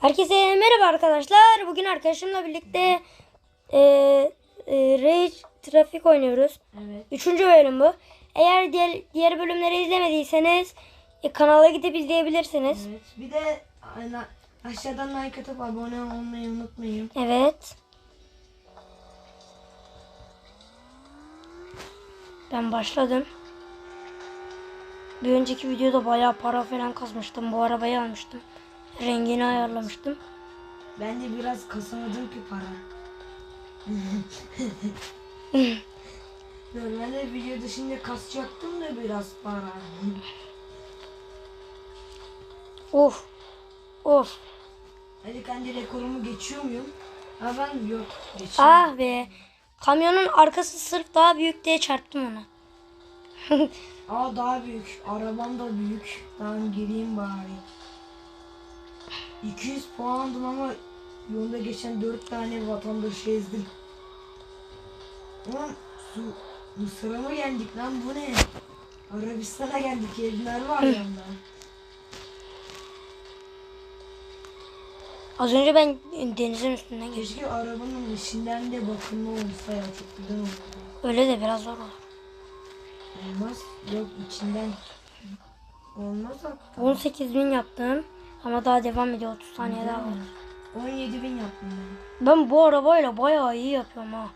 Herkese merhaba arkadaşlar. Bugün arkadaşımla birlikte e, e, Rage Traffic oynuyoruz. Evet. Üçüncü bölüm bu. Eğer diğer, diğer bölümleri izlemediyseniz e, kanala gidip izleyebilirsiniz. Evet. Bir de ana- aşağıdan like atıp abone olmayı unutmayın. Evet. Ben başladım. Bir önceki videoda bayağı para falan kazmıştım. Bu arabayı almıştım. Rengini ayarlamıştım. Ben de biraz kasamadım ki para. Normalde video dışında kasacaktım da biraz para. Of. Of. Hadi kendi rekorumu geçiyor muyum? Ha ben yok geçiyorum. Ah be. Kamyonun arkası sırf daha büyük diye çarptım ona. Aa daha büyük. Arabam da büyük. Tamam gireyim bari. 200 puandım ama yolda geçen 4 tane vatandaşı ezdim. Ulan su Mısır'a mı geldik lan bu ne? Arabistan'a geldik evler var yanında. Az önce ben denizin üstünden geçtim. Keşke arabanın içinden de bakımlı olsa ya çok güzel olurdu. Öyle de biraz zor olur. Olmaz. Yok içinden. Olmaz hatta. 18 bin yaptım. Ama daha devam ediyor. 30 saniye daha var. 17 bin yaptım ben. Ben bu arabayla bayağı iyi yapıyorum ha.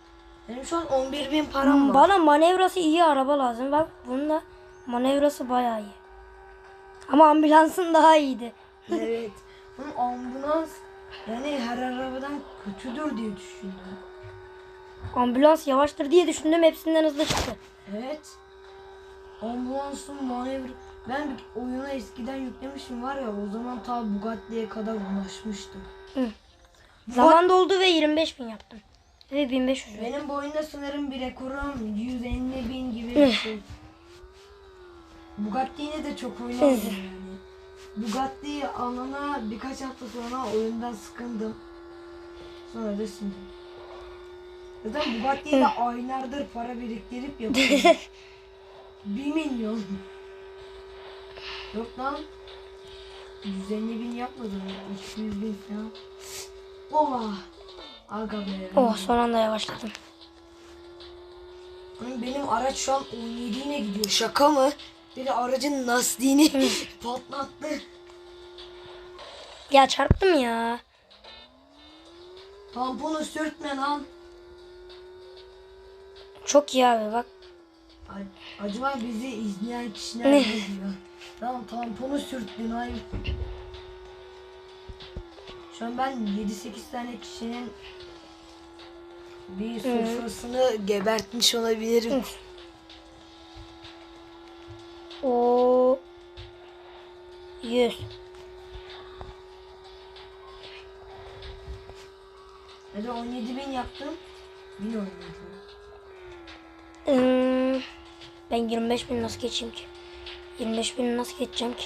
Benim şu an 11 bin param var. Bana manevrası iyi araba lazım. Bak bunda manevrası bayağı iyi. Ama ambulansın daha iyiydi. evet. Ama ambulans yani her arabadan kötüdür diye düşündüm. Ambulans yavaştır diye düşündüm. Hepsinden hızlı çıktı. Evet. Ambulansın manevra... Ben bir oyunu eskiden yüklemişim var ya o zaman ta Bugatti'ye kadar ulaşmıştım. Zaman doldu ve 25 bin yaptım. Ve 1500 lira. Benim bu oyunda sanırım bir rekorum 150 bin gibi bir şey. Bugatti yine de çok oynamadım yani. Bugatti'yi alana birkaç hafta sonra oyundan sıkıldım. Sonra da sildim. Zaten Bugatti'ye de aylardır para biriktirip yapıyorum. 1 milyon. Yok lan. 150 bin yapmadım. 200 bin falan. Oha. Aga be. Oh son anda yavaşladım. Benim araç şu an 17 ile gidiyor. Şaka mı? Biri aracın lastiğini patlattı. Ya çarptım ya. Tamponu sürtme lan. Çok iyi abi bak. Acaba bizi izleyen kişiler ne diyor? Tamam tamponu sürttün hayır. Şu an ben 7-8 tane kişinin bir sofrasını gebertmiş olabilirim. O 100. Hadi 17 bin yaptım. 1000 oynadım. Hmm, ben 25 bin nasıl geçeyim ki? 25 bin nasıl geçeceğim ki?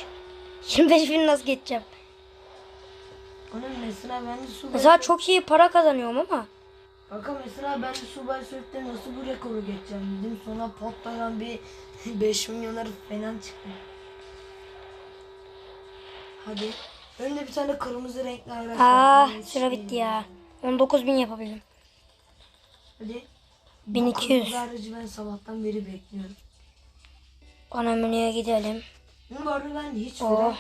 25 bin nasıl geçeceğim? Mesela ben de su Mesela çok iyi para kazanıyorum ama. Kanka mesela ben de Subay Surf'te nasıl bu rekoru geçeceğim dedim. Sonra potladan bir 5 milyonlar falan çıktı. Hadi. Önde bir tane kırmızı renkli araç Aa Evet, süre şey. bitti ya. 19 bin yapabildim. Hadi. 1200. Bu kırmızı aracı ben sabahtan beri bekliyorum. Ana menüye gidelim. Bu arada ben hiç Oh.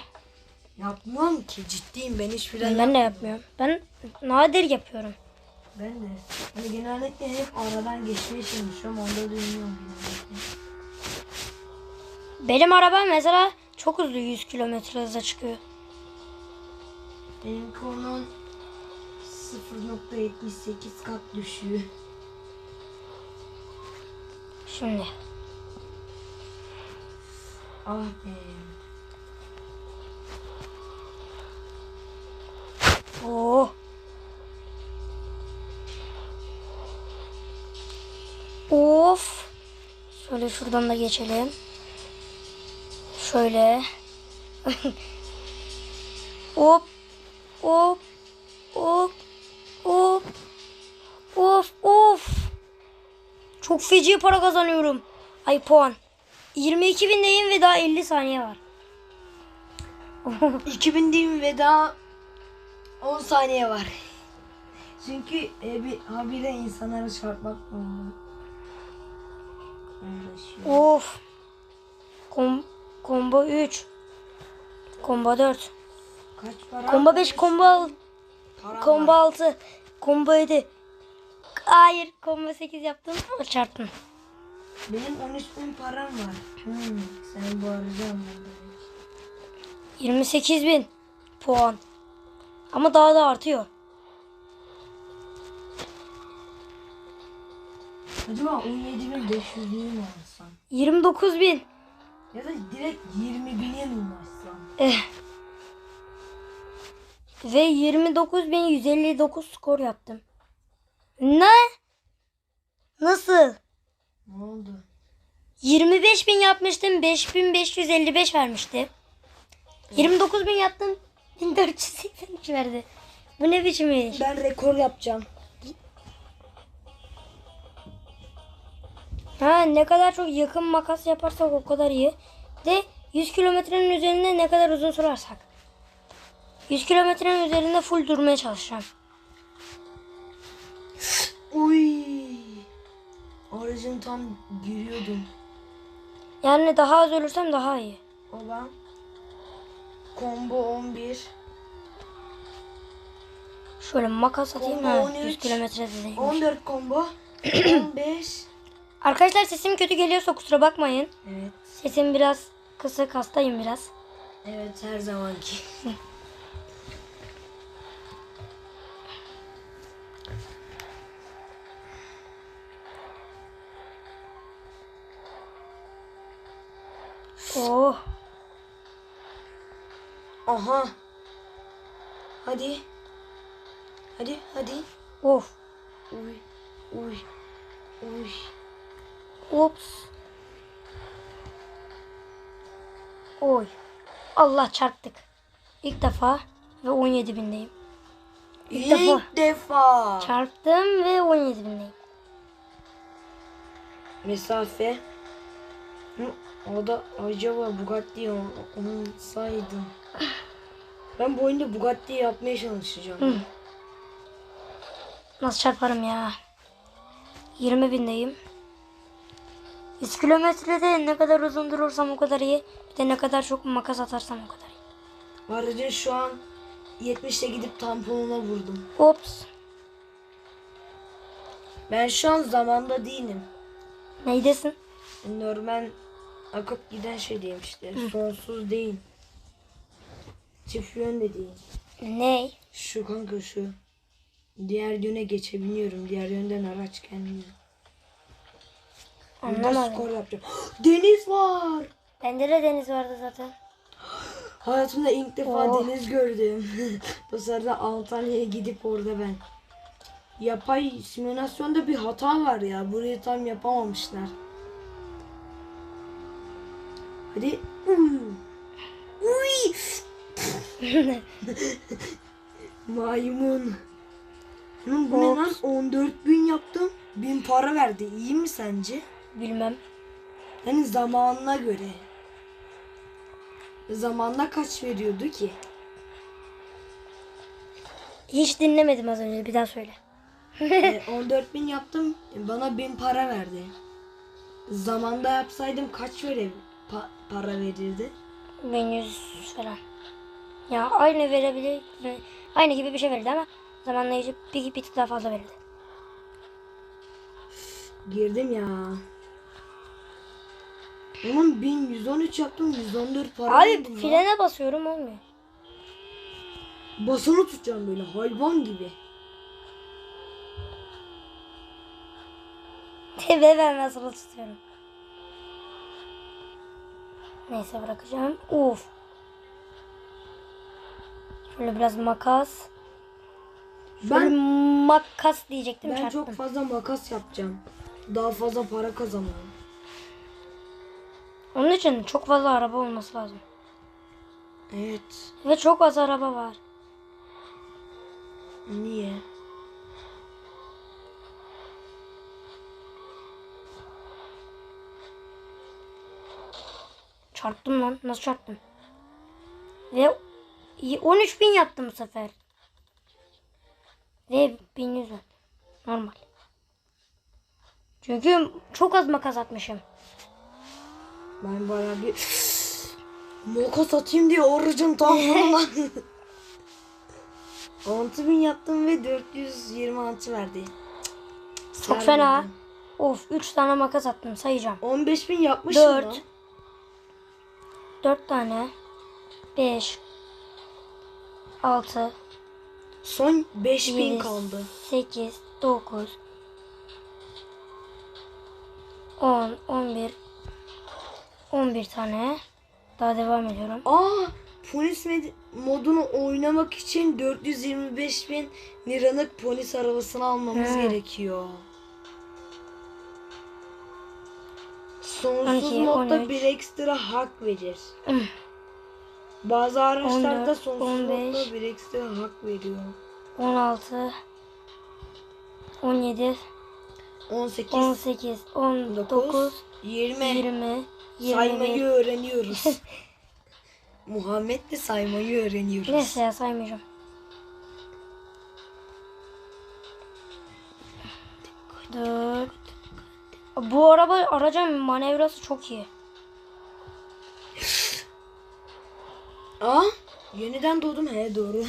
yapmıyorum ki. Ciddiyim ben hiç fren Ben de yapmıyorum. Ben nadir yapıyorum. Ben de. Hani genellikle hep aradan geçmeye çalışıyorum. Onda genellikle. Benim arabam mesela çok hızlı 100 kilometre hıza çıkıyor. Benim konum 0.78 kat düşüyor. Şimdi. Ah be. Oo. Of. Şöyle şuradan da geçelim. Şöyle. hop. Hop. Hop. Hop. Of of. Çok feci para kazanıyorum. Ay puan. 22 bindeyim ve daha 50 saniye var. 2000 diyeyim ve daha 10 saniye var. Çünkü e, bir habire insanlara çarpmak. Uğraşıyor. Of. Kom combo 3. Combo 4. Kaç para? Combo 5, combo al- Param combo var. 6. Combo 7. Hayır, combo 8 yaptım ama çarptım. Benim 13 bin param var. Hmm, sen bu arada 28 bin puan. Ama daha da artıyor. Acaba 17.500 mi mi alsam? 29 bin. Ya da direkt 20 bine mi ulaşsam? Eh. Ve 29.159 skor yaptım. Ne? Nasıl? Ne oldu? 25 bin yapmıştım. 5555 vermişti. 29 bin yaptım. 1483 verdi. Bu ne biçim iş? Ben rekor yapacağım. Ha ne kadar çok yakın makas yaparsak o kadar iyi. De 100 kilometrenin üzerinde ne kadar uzun sürersak. 100 kilometrenin üzerinde full durmaya çalışacağım. Uy. Aracın tam giriyordum. Yani daha az ölürsem daha iyi. Olan. Combo 11. Şöyle makas atayım Combo ha. 13. 100 kilometre değilmiş. 14 combo. 15. Arkadaşlar sesim kötü geliyorsa kusura bakmayın. Evet. Sesim biraz kısık hastayım biraz. Evet her zamanki. Oh. Aha. Hadi. Hadi hadi. Of. Uy. Uy. Uy. Ups. Oy. Allah çarptık. İlk defa ve 17 bindeyim. İlk defa İlk defa. çarptım ve 17 bindeyim. Mesafe. Hı, O da acaba Bugatti o- onu saydım. Ben bu oyunda Bugatti yapmaya çalışacağım. Hı. Nasıl çarparım ya? 20 bindeyim. 100 kilometrede ne kadar uzun durursam o kadar iyi. Bir de ne kadar çok makas atarsam o kadar iyi. Aracın şu an 70'te gidip tamponuna vurdum. Ops. Ben şu an zamanda değilim. Neydesin? Normal akıp giden şey işte. Sonsuz değil. Çift yön de değil. Ney? Şu kanka şu. Diğer yöne geçebiliyorum. Diğer yönden araç gelmiyor. Anlamadım. skor yapacağım. Deniz var. Bende de deniz vardı zaten. Hayatımda ilk defa Oh. deniz gördüm. Bu sırada Antalya'ya gidip orada ben. Yapay simülasyonda bir hata var ya. Burayı tam yapamamışlar. Hadi. Uy. Uy. Maymun. Lan bu ne lan? 14 bin yaptım. Bin para verdi. İyi mi sence? Bilmem. Yani zamanına göre. Zamanla kaç veriyordu ki? Hiç dinlemedim az önce. Bir daha söyle. E, 14 bin yaptım. e, Bana bin para verdi. Zamanda yapsaydım kaç vere pa- para verirdi? 1100 falan. Ya aynı verebilir. Aynı gibi bir şey verildi ama zamanlayıcı bir, bir tık daha fazla verildi. Girdim ya. Onun 1113 yaptım 114 para Abi frene basıyorum olmuyor. Basını tutacağım böyle hayvan gibi. Ve ben nasıl tutuyorum. Neyse bırakacağım. Uf. Şöyle biraz makas. Şöyle Ben makas diyecektim ben çarptım. çok fazla makas yapacağım. Daha fazla para kazanmam. Onun için çok fazla araba olması lazım. Evet. Ve çok az araba var. Niye? Çarptım lan. Nasıl çarptım? Ve 13 bin yaptım bu sefer. Ve 1100 verdi. Normal. Çünkü çok az makas atmışım. Ben bayağı bir makas atayım diye orucum tamamına. 6000 yaptım ve 426 verdi. Çok fena. Of 3 tane makas attım sayacağım. 15000 yapmışım Dört. lan. 4 tane. 5 6 Son 5000 7 kaldı. 8 9 10 11 11 tane. Daha devam ediyorum. Aa, polis modunu oynamak için 425 bin liralık polis arabasını almamız He. gerekiyor. Sonsuz 12, modda 13. bir ekstra hak verir. Hmm. Bazı araçlarda 14, sonsuz 15. modda bir ekstra hak veriyor. 16 17 18, 18 19 19, 20. 20 Saymayı 21 öğreniyoruz. Muhammed de saymayı öğreniyoruz. Neyse ya saymayacağım. Dört. Bu araba aracın manevrası çok iyi. Aa, yeniden doğdum. He doğru.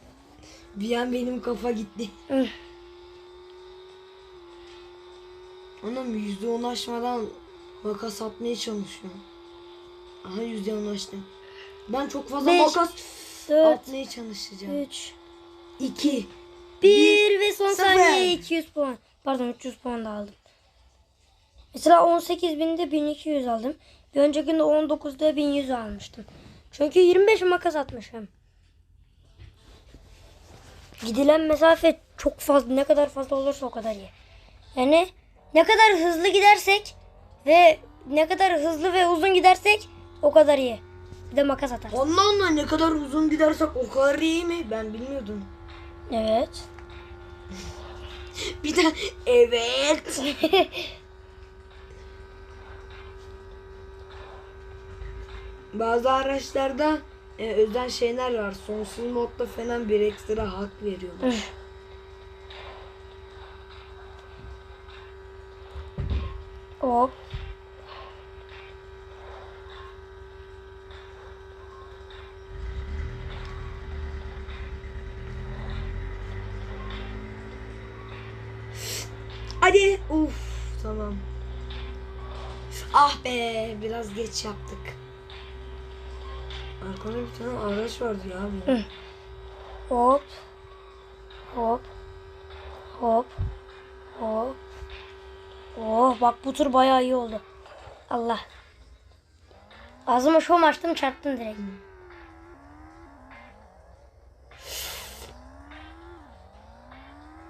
bir an benim kafa gitti. Anam yüzde on aşmadan makas atmaya çalışıyorum. Aha yüzde on açtım. Ben çok fazla Beş, makas Dört, atmaya çalışacağım. 3, İki. 1 ve son saniye 200 puan. Pardon 300 puan da aldım. Mesela 18.000'de 1200 aldım. Bir öncekinde 19'da 1100 almıştım. Çünkü 25 makas atmışım. Gidilen mesafe çok fazla. Ne kadar fazla olursa o kadar iyi. Yani ne kadar hızlı gidersek ve ne kadar hızlı ve uzun gidersek o kadar iyi. Bir de makas atar. Ondan da ne kadar uzun gidersek o kadar iyi mi? Ben bilmiyordum. Evet. Bir de evet. Bazı araçlarda e, özel şeyler var. Sonsuz modda falan bir ekstra hak veriyorlar. Hop. Hadi. Uf tamam. Ah be biraz geç yaptık. Arkada bir tane araç vardı ya. bu. Hop. Hop. Hop. Hop. Oh bak bu tur bayağı iyi oldu. Allah. Ağzıma şom açtım çarptım direkt.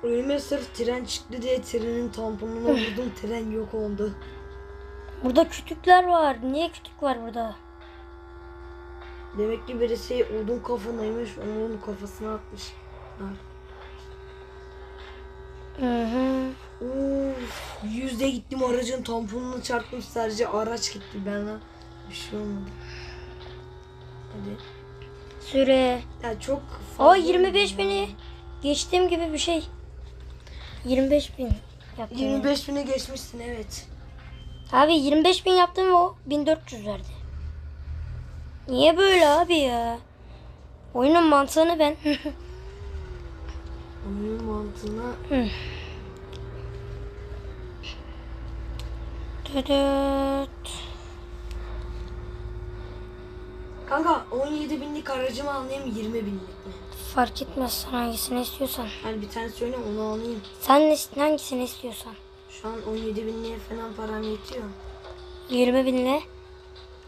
Önüme sırf tren çıktı diye trenin tamponuna vurdum. tren yok oldu. Burada kütükler var. Niye kütük var burada? Demek ki birisi odun kafanaymış. Onun kafasına atmışlar. Hı hı. Uf, yüzde gittim aracın tamponuna çarptım sadece araç gitti bana bir şey olmadı. Hadi. Süre. Ya çok Aa 25 bini. Geçtiğim gibi bir şey. 25 bin yaptım. yani. 25 bine geçmişsin evet. Abi 25 bin yaptım ve o 1400 verdi. Niye böyle abi ya? Oyunun mantığını ben. Oyunun mantığına Düdüt. Kanka 17 binlik aracımı alayım 20 binlik mi? Fark etmez sen hangisini istiyorsan. Hani bir tane söyle onu alayım. Sen ne- hangisini istiyorsan. Şu an 17 binliğe falan param yetiyor. 20 binle.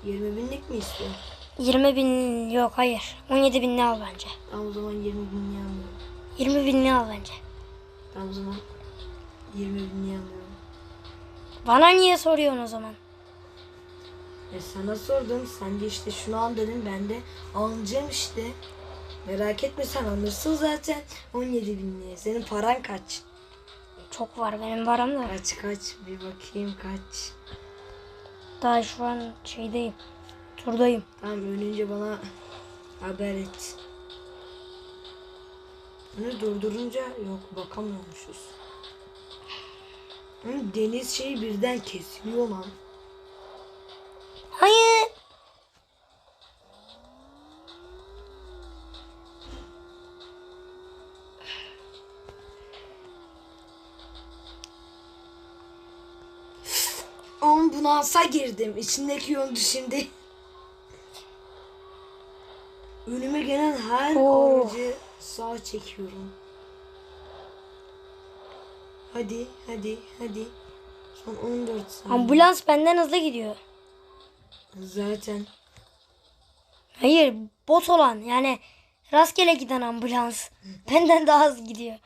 20 binlik mi istiyor? 20 bin yok hayır. 17 binli al bence. Tamam o zaman 20 binliği alıyorum. 20 binli al bence. Tamam o zaman 20 binliği alıyorum. Bana niye soruyorsun o zaman? E sana sordum. Sen de işte şunu al dedin. Ben de alacağım işte. Merak etme sen alırsın zaten. 17 binliğe. Senin paran kaç? Çok var benim varam da. Kaç kaç? Bir bakayım kaç. Daha şu an şeydeyim. Turdayım. Tamam ölünce bana haber et. Bunu durdurunca yok bakamıyormuşuz. Hı, Deniz şeyi birden kesiliyor lan. Hayır. Ambulansa girdim. İçindeki yön şimdi. Önüme gelen her Oo. aracı sağa çekiyorum. Hadi, hadi, hadi. Son 14 saniye. Ambulans benden hızlı gidiyor. Zaten. Hayır bot olan yani rastgele giden ambulans. Benden daha hızlı gidiyor.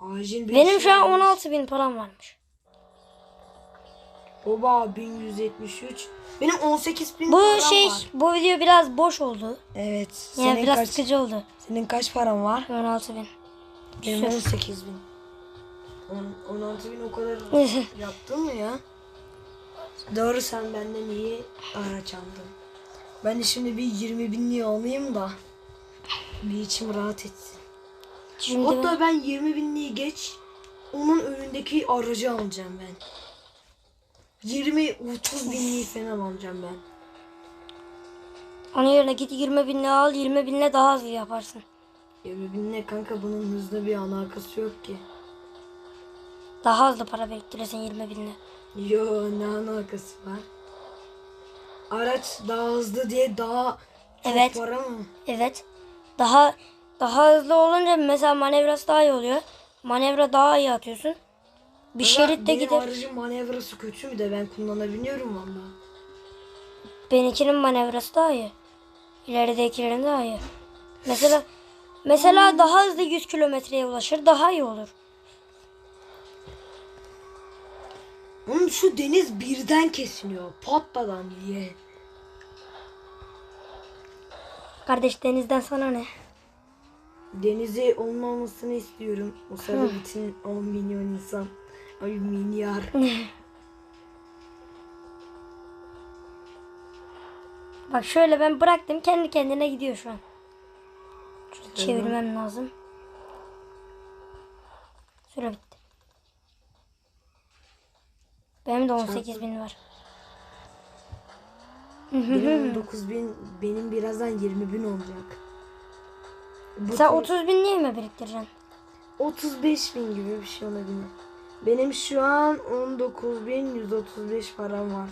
Acil bir Benim şu an olmuş. 16 bin param varmış. Oba 1173. Benim 18 bin Bu param şey var. bu video biraz boş oldu. Evet. Yani Senin biraz kaç, sıkıcı oldu. senin kaç paran var? 16 bin. Benim Sür. 18 bin. On- 16 bin o kadar yaptın mı ya? Doğru sen benden iyi araç aldın. Ben de şimdi bir 20 binliği alayım da bir içim rahat etsin. Şimdi Hatta ben 20 binliği geç onun önündeki aracı alacağım ben. 20-30 binliği falan alacağım ben. onun yerine git 20 binle al 20 binle daha hızlı yaparsın. 20 binle kanka bunun hızla bir alakası yok ki. Daha hızlı para biriktirirsin 20 binle. Yo ne alakası var? Araç daha hızlı diye daha çok Evet. para mı? Evet. Daha daha hızlı olunca mesela manevrası daha iyi oluyor. Manevra daha iyi atıyorsun. Bir Valla şeritte gider. aracın manevrası kötü mü de ben kullanabiliyorum valla. Benimkinin manevrası daha iyi. İleridekilerin daha iyi. Mesela mesela daha hızlı 100 kilometreye ulaşır daha iyi olur. Oğlum şu deniz birden kesiliyor. Patladan diye. Kardeş denizden sana ne? Denizi olmamasını istiyorum. O sırada bütün 10 milyon insan. Ay milyar. Bak şöyle ben bıraktım kendi kendine gidiyor şu an. Şöyle çevirmem lazım. Süre bitti. Benim de 18 bin var. benim 19 bin, benim birazdan 20 bin olacak. Bu Sen tür- 30 bin niye mi biriktireceksin? 35 bin gibi bir şey olabilir. Benim şu an 19.135 param var.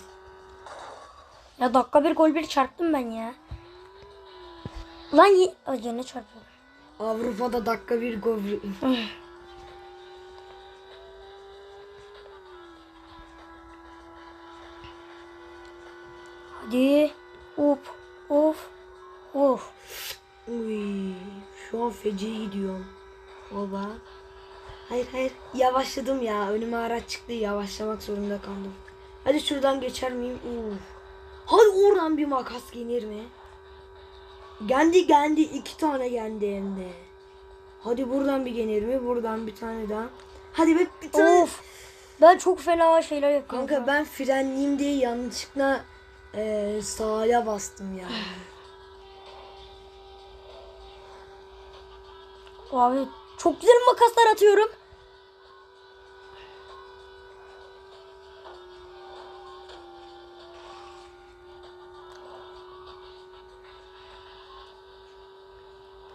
Ya dakika bir gol bir çarptım ben ya. Lan gene çarpıyorum. Avrupa'da dakika bir gol. Hadi. Up. Of. Of. Uy, şu an feci gidiyorum. Baba. Hayır hayır yavaşladım ya. Önüme araç çıktı yavaşlamak zorunda kaldım. Hadi şuradan geçer miyim? Uf. Hadi oradan bir makas gelir mi? Gendi gendi iki tane gendi hem de. Hadi buradan bir gelir mi? Buradan bir tane daha. Hadi be bir tane. Of. Ben çok fena şeyler yapıyorum. Kanka an. ben frenleyeyim diye yanlışlıkla eee sağa bastım ya. Abi çok güzel makaslar atıyorum.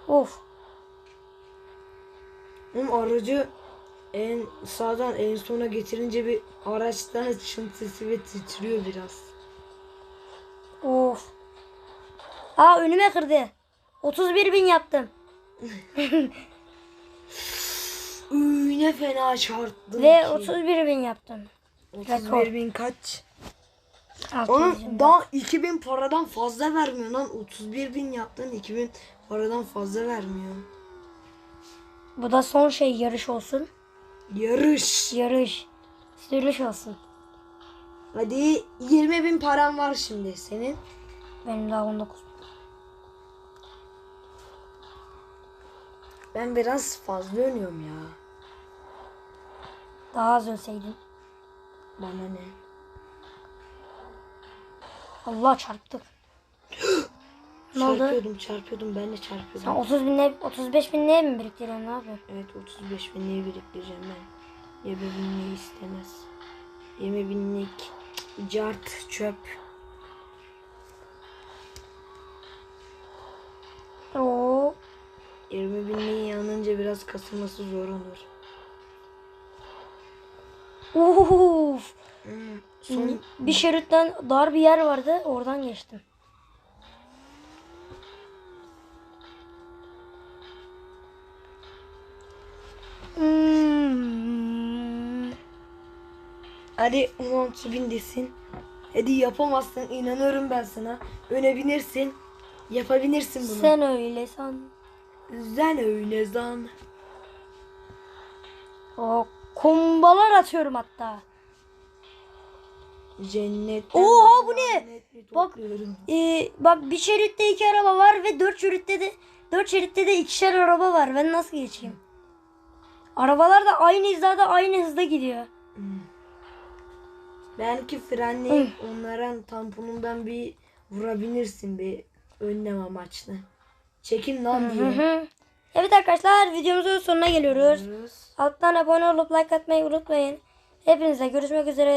Of. Oğlum aracı en sağdan en sona getirince bir araçtan çıntısı ve titriyor biraz. Of. Aa önüme kırdı. 31 bin yaptım. Ne fena çarptın Ve ki. 31 bin yaptım. 31 bin kaç? 600 Oğlum bin. daha 2000 paradan fazla vermiyor lan. 31 bin yaptın 2000 paradan fazla vermiyor. Bu da son şey yarış olsun. Yarış. Yarış. Sürüş olsun. Hadi 20 bin param var şimdi senin. Benim daha 19. Ben biraz fazla önüyorum ya. Daha az ölseydin. Bana ne? Allah çarptık. Ne oldu? Çarpıyordum çarpıyordum ben de çarpıyordum. Sen 30 binle 35 binle mi biriktiriyorsun ne yapıyorsun? Evet 35 binliği biriktireceğim ben. Yeme binliği istemez. Yeme binlik, cart, çöp. Oo. 20 binliği yanınca biraz kasılması zor olur. Uf. Hmm, Son Bir şeritten dar bir yer vardı. Oradan geçtim. Hmm. Hadi 16 bin desin. Hadi yapamazsın inanıyorum ben sana. Öne binirsin. Yapabilirsin bunu. Sen öyle san. Sen öyle zan. O kumbalar atıyorum hatta. Cennet. Oha, bu ne? Bak. Ee, bak bir şeritte iki araba var ve dört şeritte de dört şeritte de ikişer araba var. Ben nasıl geçeyim? Arabalar da aynı hizada aynı hızda gidiyor. Belki frenleyip onların tamponundan bir vurabilirsin bir önlem amaçlı. Çekin lan diye. Evet arkadaşlar videomuzun sonuna geliyoruz. Alttan abone olup like atmayı unutmayın. Hepinize görüşmek üzere.